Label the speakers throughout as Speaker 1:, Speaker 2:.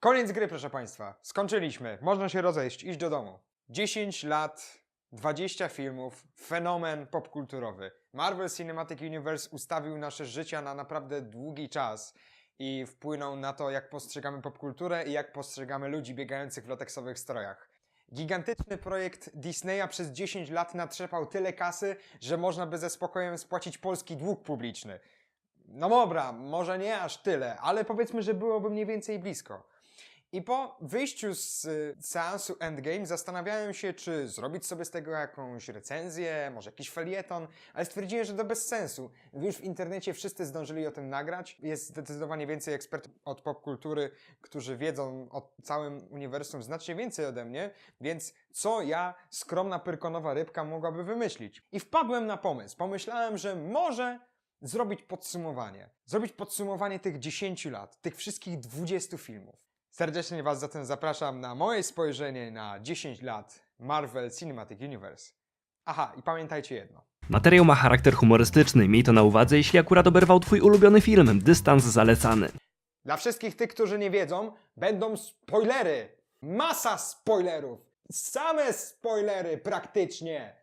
Speaker 1: Koniec gry, proszę Państwa. Skończyliśmy. Można się rozejść, iść do domu. 10 lat, 20 filmów, fenomen popkulturowy. Marvel Cinematic Universe ustawił nasze życia na naprawdę długi czas i wpłynął na to, jak postrzegamy popkulturę i jak postrzegamy ludzi biegających w lateksowych strojach. Gigantyczny projekt Disneya przez 10 lat natrzepał tyle kasy, że można by ze spokojem spłacić polski dług publiczny. No dobra, może nie aż tyle, ale powiedzmy, że byłoby mniej więcej blisko. I po wyjściu z y, seansu Endgame zastanawiałem się, czy zrobić sobie z tego jakąś recenzję, może jakiś felieton, ale stwierdziłem, że to bez sensu. Już w internecie wszyscy zdążyli o tym nagrać. Jest zdecydowanie więcej ekspertów od popkultury, którzy wiedzą o całym uniwersum znacznie więcej ode mnie, więc co ja, skromna pyrkonowa rybka, mogłaby wymyślić? I wpadłem na pomysł. Pomyślałem, że może zrobić podsumowanie. Zrobić podsumowanie tych 10 lat, tych wszystkich 20 filmów. Serdecznie Was zatem zapraszam na moje spojrzenie na 10 lat Marvel Cinematic Universe. Aha, i pamiętajcie jedno.
Speaker 2: Materiał ma charakter humorystyczny, miej to na uwadze, jeśli akurat oberwał twój ulubiony film, dystans zalecany.
Speaker 1: Dla wszystkich tych, którzy nie wiedzą, będą spoilery. Masa spoilerów. Same spoilery praktycznie.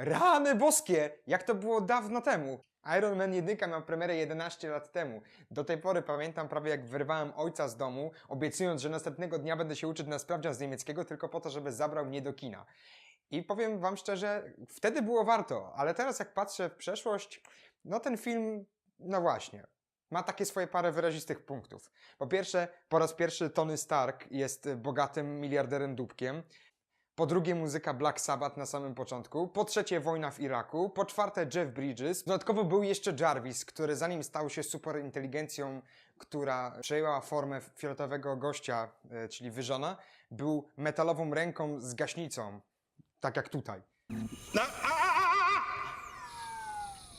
Speaker 1: Rany boskie! Jak to było dawno temu? Iron Man 1 miał premierę 11 lat temu. Do tej pory pamiętam prawie jak wyrwałem ojca z domu, obiecując, że następnego dnia będę się uczyć na sprawdzian z niemieckiego tylko po to, żeby zabrał mnie do kina. I powiem wam szczerze, wtedy było warto, ale teraz jak patrzę w przeszłość, no ten film, no właśnie, ma takie swoje parę wyrazistych punktów. Po pierwsze, po raz pierwszy Tony Stark jest bogatym miliarderem dupkiem. Po drugie, muzyka Black Sabbath na samym początku. Po trzecie, wojna w Iraku. Po czwarte, Jeff Bridges. Dodatkowo był jeszcze Jarvis, który zanim stał się superinteligencją, która przejęła formę fioletowego gościa, e, czyli Wyżona, był metalową ręką z gaśnicą. Tak jak tutaj.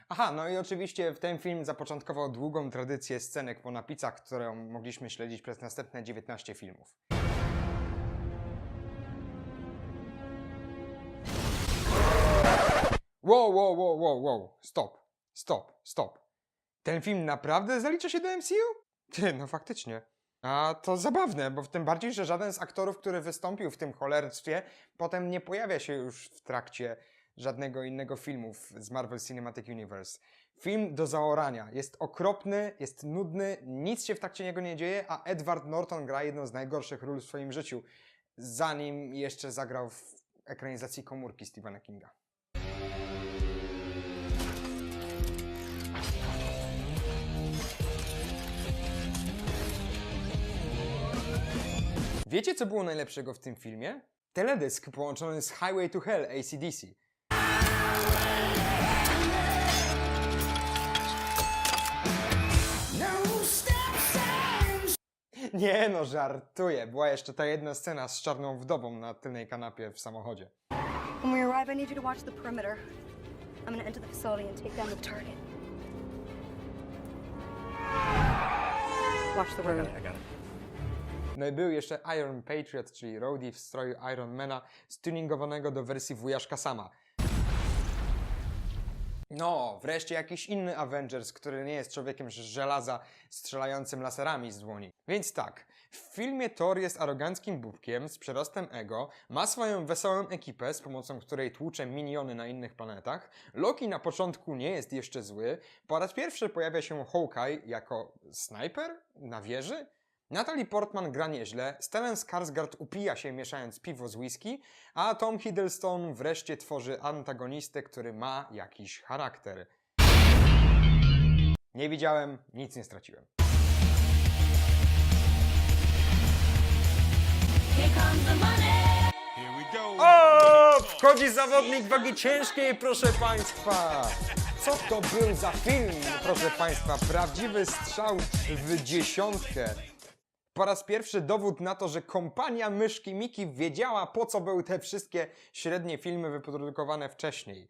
Speaker 1: Aha, no i oczywiście w ten film zapoczątkował długą tradycję scenek po napicach, którą mogliśmy śledzić przez następne 19 filmów. Wow, wow, wow, wow, wow. Stop, stop, stop. Ten film naprawdę zalicza się do MCU? Ty, no faktycznie. A to zabawne, bo w tym bardziej, że żaden z aktorów, który wystąpił w tym cholerstwie, potem nie pojawia się już w trakcie żadnego innego filmu z Marvel Cinematic Universe. Film do zaorania. Jest okropny, jest nudny, nic się w trakcie niego nie dzieje, a Edward Norton gra jedną z najgorszych ról w swoim życiu, zanim jeszcze zagrał w ekranizacji komórki Stephena Kinga. Wiecie, co było najlepszego w tym filmie? Teledysk połączony z Highway to Hell ACDC. Nie no, żartuję. Była jeszcze ta jedna scena z czarną wdową na tylnej kanapie w samochodzie.
Speaker 3: When we arrive, I need you to watch the perimeter. I'm gonna enter the facility and take down the target. Watch the road.
Speaker 1: No i był jeszcze Iron Patriot, czyli Rhodey w stroju Ironmana, stuningowanego do wersji wujaszka sama. No, wreszcie jakiś inny Avengers, który nie jest człowiekiem żelaza strzelającym laserami z dłoni. Więc tak, w filmie Thor jest aroganckim bubkiem z przerostem ego, ma swoją wesołą ekipę, z pomocą której tłucze miniony na innych planetach. Loki na początku nie jest jeszcze zły. Po raz pierwszy pojawia się Hawkeye jako snajper na wieży. Natalie Portman gra nieźle, Stellan Skarsgård upija się mieszając piwo z whisky, a Tom Hiddleston wreszcie tworzy antagonistę, który ma jakiś charakter. Nie widziałem, nic nie straciłem. Wchodzi zawodnik wagi ciężkiej, proszę Państwa! Co to był za film, proszę Państwa? Prawdziwy strzał w dziesiątkę. Po raz pierwszy dowód na to, że kompania Myszki Miki wiedziała, po co były te wszystkie średnie filmy wyprodukowane wcześniej.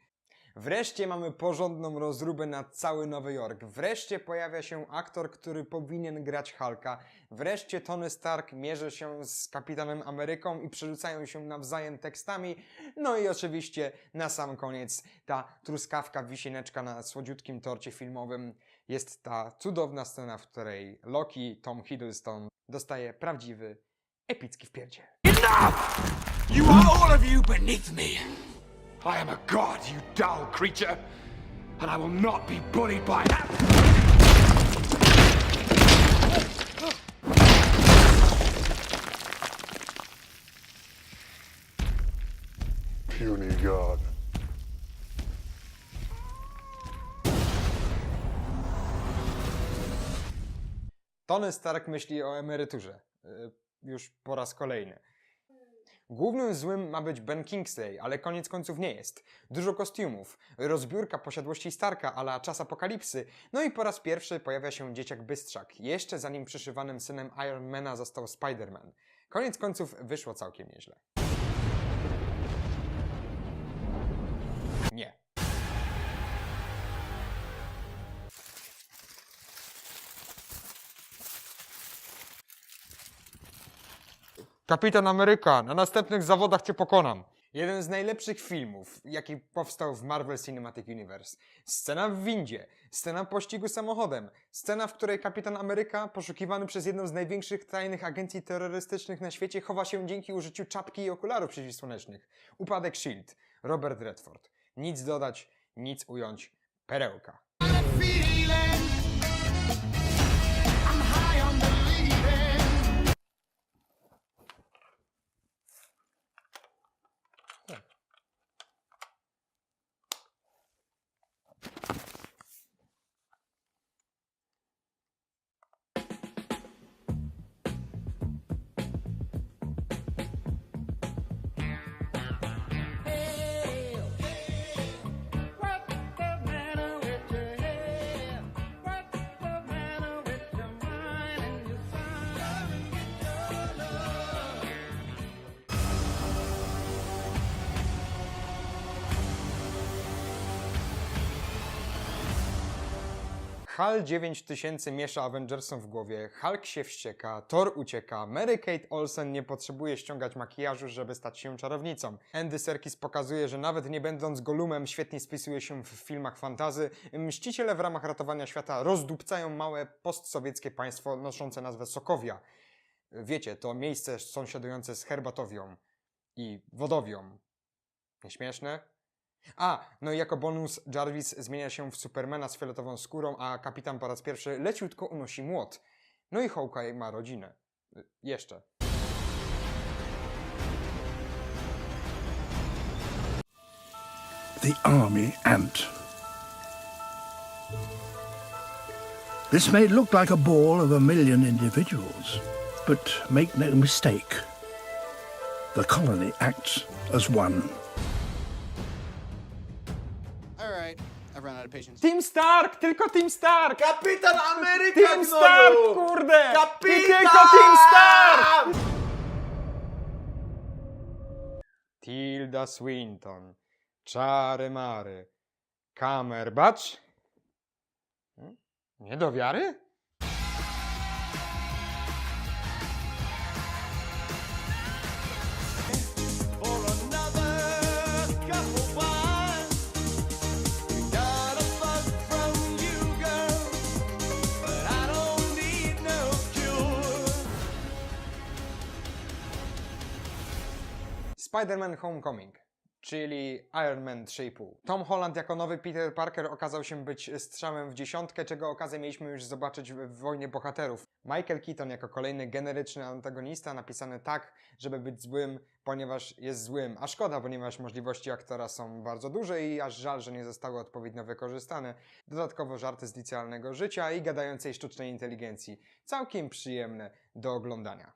Speaker 1: Wreszcie mamy porządną rozróbę na cały Nowy Jork. Wreszcie pojawia się aktor, który powinien grać Hulka. Wreszcie Tony Stark mierzy się z Kapitanem Ameryką i przerzucają się nawzajem tekstami. No i oczywiście na sam koniec ta truskawka, wisieneczka na słodziutkim torcie filmowym jest ta cudowna scena, w której Loki, Tom Hiddleston dostaje prawdziwy, epicki wpierdziel.
Speaker 4: You are all of you beneath me. I am a god, you dull creature, and I will not be bullied by that.
Speaker 5: puny god.
Speaker 1: Tony Stark myśli o emeryturze. Y, Już po raz kolejny. Głównym złym ma być Ben Kingsley, ale koniec końców nie jest. Dużo kostiumów, rozbiórka posiadłości Starka ala czas apokalipsy, no i po raz pierwszy pojawia się dzieciak Bystrzak, jeszcze zanim przyszywanym synem Ironmana został Spider-Man. Koniec końców wyszło całkiem nieźle. Nie. Kapitan Ameryka, na następnych zawodach cię pokonam. Jeden z najlepszych filmów, jaki powstał w Marvel Cinematic Universe. Scena w windzie, scena pościgu samochodem, scena, w której Kapitan Ameryka, poszukiwany przez jedną z największych tajnych agencji terrorystycznych na świecie, chowa się dzięki użyciu czapki i okularów przeciwsłonecznych. Upadek SHIELD, Robert Redford. Nic dodać, nic ująć, perełka. HAL 9000 miesza Avengersom w głowie, Hulk się wścieka, Thor ucieka, Mary Kate Olsen nie potrzebuje ściągać makijażu, żeby stać się czarownicą. Andy Serkis pokazuje, że nawet nie będąc Golumem świetnie spisuje się w filmach fantazy. Mściciele w ramach ratowania świata rozdupcają małe postsowieckie państwo noszące nazwę Sokowia. Wiecie, to miejsce sąsiadujące z Herbatowią i Wodowią. Nieśmieszne? A, no i jako bonus Jarvis zmienia się w Supermana z fioletową skórą, a kapitan po raz pierwszy leciutko unosi młot. No i Hawkeye ma rodzinę. Y, Jeszcze.
Speaker 6: the army ant. This may look like a ball of a million individuals, but make no mistake, the colony acts as one.
Speaker 1: Stark! Tylko Team Stark!
Speaker 7: Kapitan Ameryka,
Speaker 1: Team Stark, kurde! I
Speaker 7: Kapitan!
Speaker 1: tylko Team Stark! Tilda Swinton, Czary Mary, Kamerbacz? Hmm? Nie do wiary? Spider-Man Homecoming, czyli Iron Man 3,5. Tom Holland jako nowy Peter Parker okazał się być strzałem w dziesiątkę, czego okazję mieliśmy już zobaczyć w, Wojnie Bohaterów. Michael Keaton jako kolejny generyczny antagonista, napisany tak, żeby być złym, ponieważ jest złym. A szkoda, ponieważ możliwości aktora są bardzo duże i aż żal, że nie zostały odpowiednio wykorzystane. Dodatkowo żarty z licealnego życia i gadającej sztucznej inteligencji. Całkiem przyjemne do oglądania.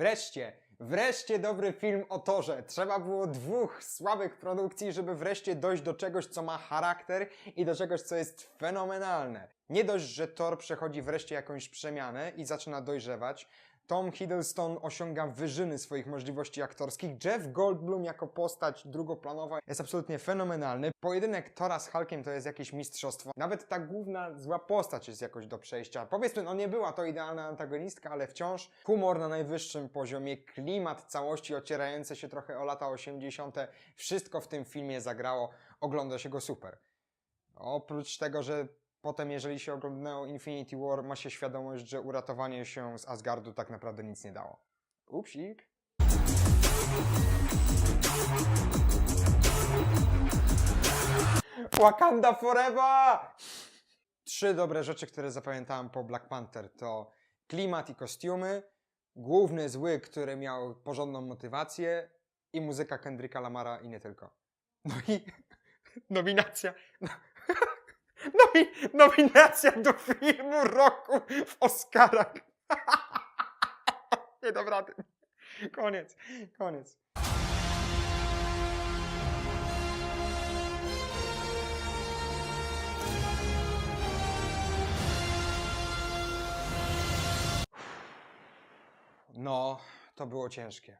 Speaker 1: Wreszcie, wreszcie dobry film o Torze. Trzeba było dwóch słabych produkcji, żeby wreszcie dojść do czegoś, co ma charakter i do czegoś, co jest fenomenalne. Nie dość, że Thor przechodzi wreszcie jakąś przemianę i zaczyna dojrzewać, Tom Hiddleston osiąga wyżyny swoich możliwości aktorskich. Jeff Goldblum jako postać drugoplanowa jest absolutnie fenomenalny. Pojedynek Tora z Hulkiem to jest jakieś mistrzostwo. Nawet ta główna zła postać jest jakoś do przejścia. Powiedzmy, no nie była to idealna antagonistka, ale wciąż humor na najwyższym poziomie, klimat całości ocierające się trochę o lata 80. Wszystko w tym filmie zagrało. Ogląda się go super. Oprócz tego, że potem, jeżeli się oglądało Infinity War, ma się świadomość, że uratowanie się z Asgardu tak naprawdę nic nie dało. Upsik. Wakanda Forever! Trzy dobre rzeczy, które zapamiętałem po Black Panther to klimat i kostiumy, główny zły, który miał porządną motywację i muzyka Kendricka Lamara i nie tylko. No i nominacja. Nomi, nominacja do filmu roku w Oscarach. Nie dam. Koniec, koniec. No, to było ciężkie.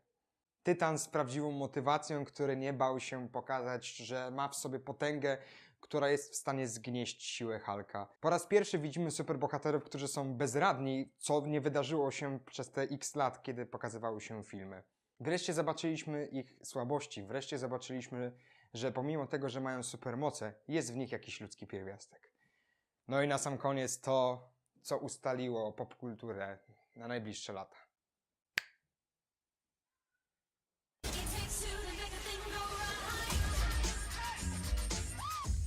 Speaker 1: Tytan z prawdziwą motywacją, który nie bał się pokazać, że ma w sobie potęgę, która jest w stanie zgnieść siłę Halka. Po raz pierwszy widzimy superbohaterów, którzy są bezradni, co nie wydarzyło się przez te x lat, kiedy pokazywały się filmy. Wreszcie zobaczyliśmy ich słabości, wreszcie zobaczyliśmy, że pomimo tego, że mają supermoce, jest w nich jakiś ludzki pierwiastek. No i na sam koniec to, co ustaliło popkulturę na najbliższe lata.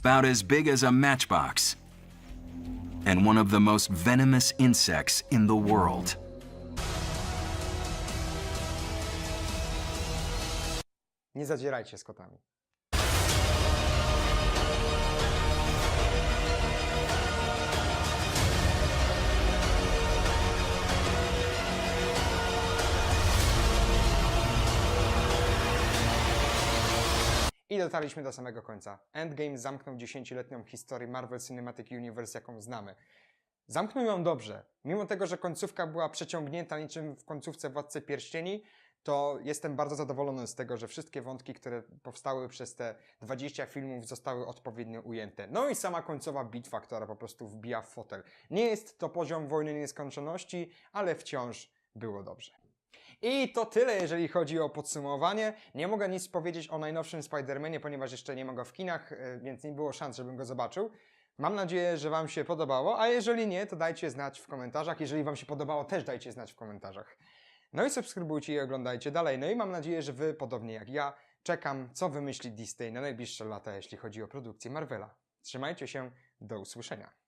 Speaker 5: About as big as a matchbox, and one of the most venomous insects in the world.
Speaker 1: Nie zadzierajcie z kotami. I dotarliśmy do samego końca. Endgame zamknął dziesięcioletnią historię Marvel Cinematic Universe, jaką znamy. Zamknął ją dobrze. Mimo tego, że końcówka była przeciągnięta niczym w końcówce Władcy Pierścieni, to jestem bardzo zadowolony z tego, że wszystkie wątki, które powstały przez te 20 filmów zostały odpowiednio ujęte. No i sama końcowa bitwa, która po prostu wbija w fotel. Nie jest to poziom wojny nieskończoności, ale wciąż było dobrze. I to tyle, jeżeli chodzi o podsumowanie. Nie mogę nic powiedzieć o najnowszym Spider-Manie, ponieważ jeszcze nie ma go w kinach, e, więc nie było szans, żebym go zobaczył. Mam nadzieję, że Wam się podobało, a jeżeli nie, to dajcie znać w komentarzach. Jeżeli Wam się podobało, też dajcie znać w komentarzach. No i subskrybujcie i oglądajcie dalej. No i mam nadzieję, że Wy, podobnie jak ja, czekam, co wymyśli Disney na najbliższe lata, jeśli chodzi o produkcję Marvela. Trzymajcie się, do usłyszenia.